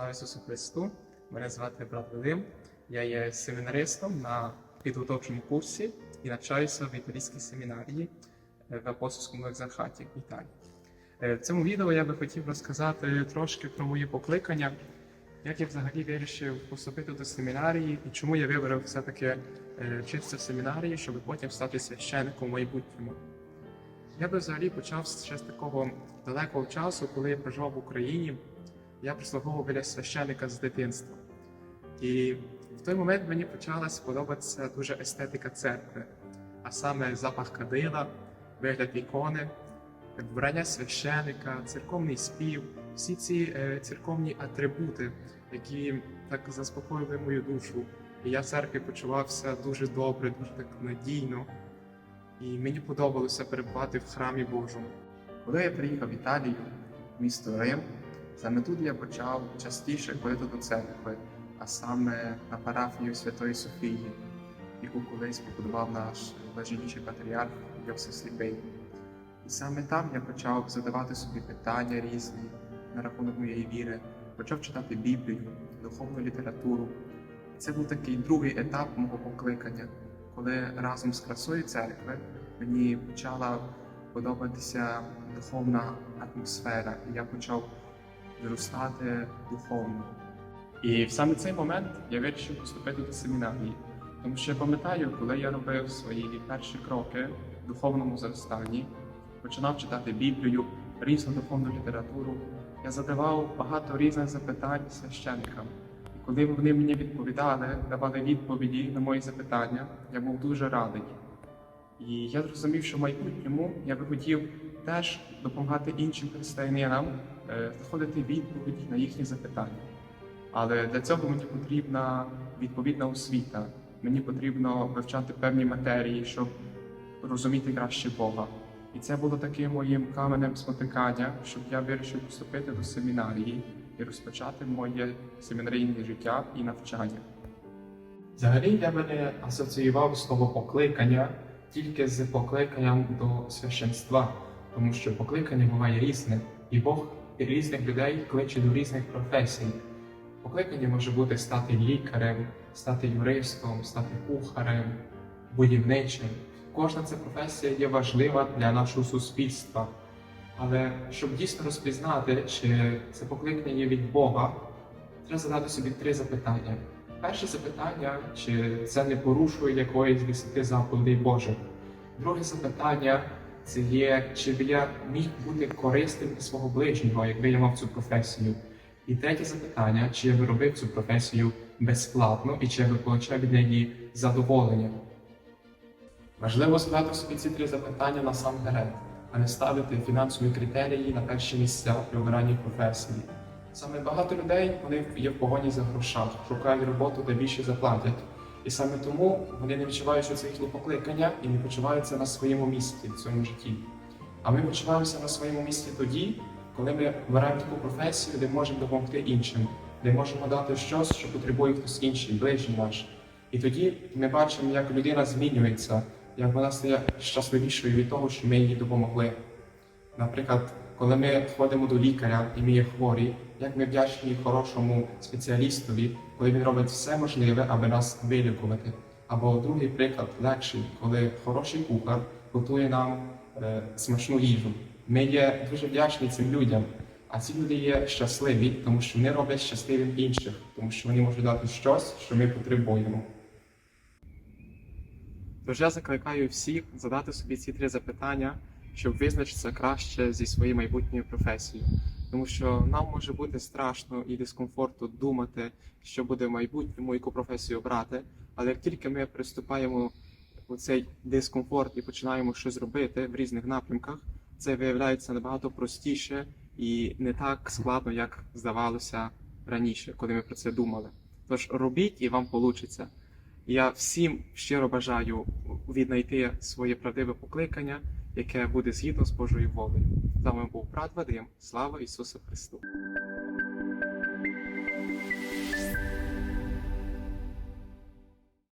Слава Ісусу Христу! Мене звати брат Вадим. Я є семінаристом на підготовчому курсі і навчаюся в італійській семінарії е, в апостольському екзархаті в Італії. Е, В цьому відео я би хотів розказати трошки про мої покликання, як я взагалі вирішив поступити до семінарії і чому я вибрав все-таки е, вчитися в семінарії, щоб потім стати священником в майбутньому. Я би взагалі почав ще з такого далекого часу, коли я проживав в Україні. Я прислуговував біля священника з дитинства. І в той момент мені почала сподобатися дуже естетика церкви, а саме запах кадила, вигляд ікони, вбрання священика, церковний спів, всі ці е, церковні атрибути, які так заспокоїли мою душу. І я в церкві почувався дуже добре, дуже так надійно. І мені подобалося перебувати в храмі Божому. Коли я приїхав в Італію, місто Рим, саме тут я почав частіше ходити до церкви, а саме на парафію Святої Софії, яку колись побудував наш блаженніший патріарх Йосиф Сліпий. І саме там я почав задавати собі питання різні на рахунок моєї віри, почав читати Біблію, духовну літературу. Це був такий другий етап мого покликання, коли разом з красою церкви мені почала подобатися духовна атмосфера, і я почав зростати духовно. І в саме цей момент я вирішив поступити до семінарії, тому що я пам'ятаю, коли я робив свої перші кроки в духовному зростанні, починав читати Біблію, різну духовну літературу, я задавав багато різних запитань священникам. І коли вони мені відповідали, давали відповіді на мої запитання, я був дуже радий. І я зрозумів, що в майбутньому я би хотів теж допомагати іншим християнам е, знаходити відповіді на їхні запитання. Але для цього мені потрібна відповідна освіта. Мені потрібно вивчати певні матерії, щоб розуміти краще Бога. І це було таким моїм каменем спотикання, щоб я вирішив поступити до семінарії і розпочати моє семінарійне життя і навчання. Взагалі я би не асоціював слово покликання тільки з покликанням до священства, тому що покликання буває різне, і Бог різних людей кличе до різних професій. Покликання може бути стати лікарем, стати юристом, стати кухарем, будівничим. Кожна ця професія є важлива для нашого суспільства. Але щоб дійсно розпізнати, чи це покликання є від Бога, треба задати собі три запитання. Перше запитання, чи це не порушує якоїсь десяти заповідей Божих. Друге запитання це є, чи б я міг бути корисним для свого ближнього, якби я мав цю професію. І третє запитання, чи я би робив цю професію безплатно і чи я би отримав від неї задоволення. Важливо задати собі ці три запитання насамперед, а не ставити фінансові критерії на перші місця при обиранні професії. Саме багато людей вони є в погоні за грошами, шукають роботу, де більше заплатять. І саме тому вони не відчувають, що це їхнє покликання і не почуваються на своєму місці в цьому житті. А ми почуваємося на своєму місці тоді, коли ми обираємо таку професію, де можемо допомогти іншим, де можемо дати щось, що потребує хтось інший, ближній наш. І тоді ми бачимо, як людина змінюється, як вона стає щасливішою від того, що ми їй допомогли. Наприклад, коли ми ходимо до лікаря і ми є хворі, як ми вдячні хорошому спеціалістові, коли він робить все можливе, аби нас вилікувати. Або другий приклад легший, коли хороший кухар готує нам е, смачну їжу. Ми є дуже вдячні цим людям, а ці люди є щасливі, тому що вони роблять щасливим інших, тому що вони можуть дати щось, що ми потребуємо. Тож я закликаю всіх задати собі ці три запитання, щоб визначитися краще зі своєю майбутньою професією. Тому що нам може бути страшно і дискомфортно думати, що буде в майбутньому, яку професію обрати. Але як тільки ми приступаємо у цей дискомфорт і починаємо щось робити в різних напрямках, це виявляється набагато простіше і не так складно, як здавалося раніше, коли ми про це думали. Тож робіть і вам вийде. Я всім щиро бажаю віднайти своє правдиве покликання, яке буде згідно з Божою волею. З вами був брат Вадим. Слава Ісусу Христу!